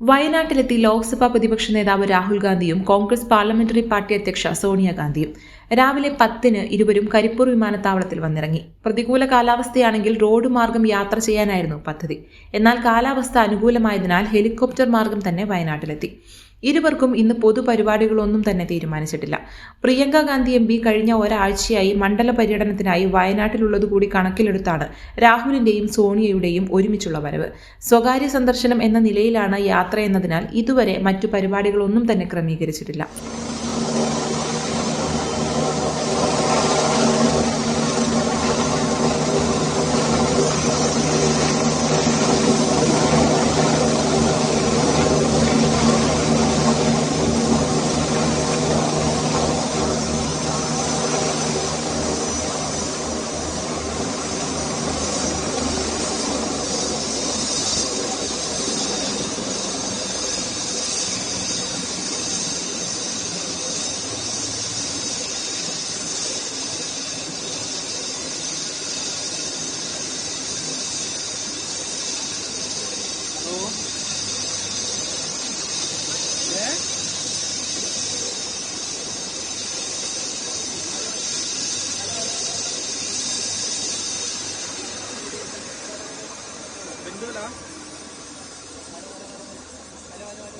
വയനാട്ടിലെത്തി ലോക്സഭാ പ്രതിപക്ഷ നേതാവ് രാഹുൽ ഗാന്ധിയും കോൺഗ്രസ് പാർലമെന്ററി പാർട്ടി അധ്യക്ഷ സോണിയാഗാന്ധിയും. രാവിലെ പത്തിന് ഇരുവരും കരിപ്പൂർ വിമാനത്താവളത്തിൽ വന്നിറങ്ങി. പ്രതികൂല കാലാവസ്ഥയാണെങ്കിൽ റോഡ് മാർഗം യാത്ര ചെയ്യാനായിരുന്നു പദ്ധതി. എന്നാൽ കാലാവസ്ഥ അനുകൂലമായതിനാൽ ഹെലികോപ്റ്റർ മാർഗം തന്നെ വയനാട്ടിലെത്തി. ഇരുവർക്കും ഇന്ന് പൊതുപരിപാടികളൊന്നും തന്നെ തീരുമാനിച്ചിട്ടില്ല. പ്രിയങ്ക ഗാന്ധി എം പി കഴിഞ്ഞ ഒരാഴ്ചയായി മണ്ഡല പര്യടനത്തിനായി വയനാട്ടിലുള്ളതുകൂടി കണക്കിലെടുത്താണ് രാഹുലിന്റെയും സോണിയയുടെയും ഒരുമിച്ചുള്ള വരവ്. സ്വകാര്യ സന്ദർശനം എന്ന നിലയിലാണ് യാത്ര എന്നതിനാൽ ഇതുവരെ മറ്റു പരിപാടികളൊന്നും തന്നെ ക്രമീകരിച്ചിട്ടില്ല ബന്ധുവിലാ ആ ശരി ശരി കുശല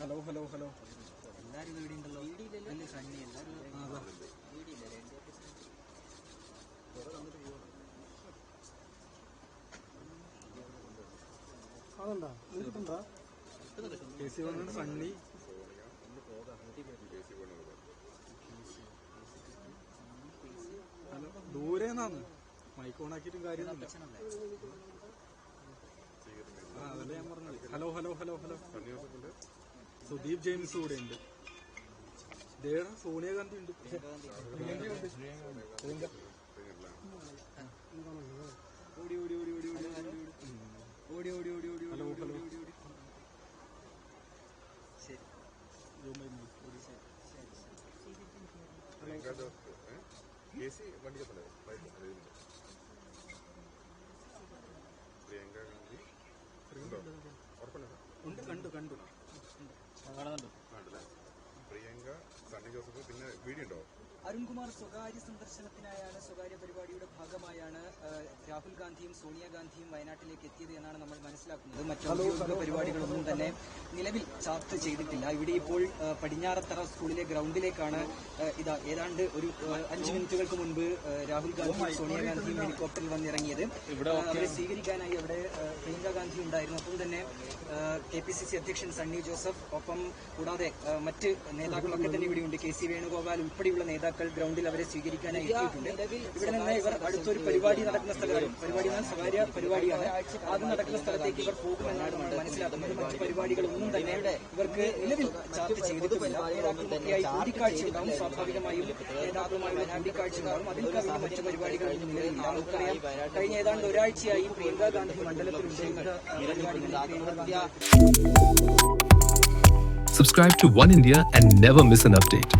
ഹലോ ഹലോ ഹലോ എല്ലാരും വീടിണ്ടല്ലോ വീടില്ലല്ലോ സണ്ണി എല്ലാരും വീടില്ല അതെന്താ കിട്ടുന്നുണ്ടോ സണ്ണി ഹലോ നിന്നാണ് മൈക്ക് ഓൺ ആക്കിയിട്ടും കാര്യമൊന്നുമില്ല ആ അതല്ലേ ഞാൻ പറഞ്ഞത്. Hello hello hello hello. Sudeep James കൂടെ ഉണ്ട്. ദേഹം സോണിയാഗാന്ധി ഉണ്ട്. പ്രിയങ്ക. కదా చేసి చెప్పలేదు బయట ప్రియాంక గాంధీ പ്രിയങ്ക സണ്ണി ജോസഫ് പിന്നെ വീഡിയോ ഉണ്ടോ അരുൺകുമാർ സ്വകാര്യ സന്ദർശനത്തിനായാണ് സ്വകാര്യ പരിപാടിയുടെ ഭാഗമായാണ് രാഹുൽ ഗാന്ധിയും സോണിയാഗാന്ധിയും വയനാട്ടിലേക്ക് എത്തിയത് എന്നാണ് നമ്മൾ മനസ്സിലാക്കുന്നത്. മറ്റു പരിപാടികളൊന്നും തന്നെ നിലവിൽ ചാർട്ട് ചെയ്തിട്ടില്ല. ഇവിടെ ഇപ്പോൾ പടിഞ്ഞാറത്തറ സ്കൂളിലെ ഗ്രൗണ്ടിലേക്കാണ് ഇതാ ഏതാണ്ട് ഒരു അഞ്ച് മിനിറ്റുകൾക്ക് മുൻപ് രാഹുൽ ഗാന്ധിയും സോണിയാഗാന്ധിയും ഹെലികോപ്റ്ററിൽ വന്നിറങ്ങിയത്. അവരെ സ്വീകരിക്കാനായി അവിടെ പ്രിയങ്ക ഗാന്ധി ഉണ്ടായിരുന്നു. ഒപ്പം തന്നെ കെ പി സി സി അധ്യക്ഷൻ സണ്ണി ജോസഫ് ഒപ്പം കൂടാതെ മറ്റ് നേതാക്കളൊക്കെ തന്നെ ഇവിടെയുണ്ട്. കെ സി വേണുഗോപാൽ ഉൾപ്പെടെയുള്ള നേതാക്കൾ ഗ്രൗണ്ടിൽ അവരെ സ്വീകരിക്കാനായി എത്തിയിട്ടുണ്ട്. ഇവിടെ നിന്ന് ഇവർ അടുത്തൊരു പരിപാടി നടക്കുന്ന സ്ഥലമാണ്. പരിപാടി എന്നാൽ സ്വകാര്യ പരിപാടിയാണ്. അത് നടക്കുന്ന സ്ഥലത്തേക്ക് ഇവർ പോകുമെന്നാണ് നമ്മൾ മനസ്സിലാക്കുന്നത്. മറ്റ് പരിപാടികളൊന്നും തന്നെ ഇവർക്ക് നിലവിൽ ചാർട്ട് ചെയ്തിട്ടുമില്ല നേതാക്കളുമൊക്കെയായി കൂടിക്കാഴ്ച ഉണ്ടാവും സ്വാഭാവികമായും നേതാക്കളുമായുള്ള കൂടിക്കാഴ്ച ഉണ്ടാവും. അതിൽ കവിഞ്ഞ മറ്റ് പരിപാടികളൊന്നും നിലവിലില്ല നമുക്കറിയാം കഴിഞ്ഞ ഏതാണ്ട് ഒരാഴ്ചയായി പ്രിയങ്കാ ഗാന്ധി മണ്ഡലത്തിലുണ്ട് വിവിധ പരിപാടികളിൽ Subscribe to One India and never miss an update.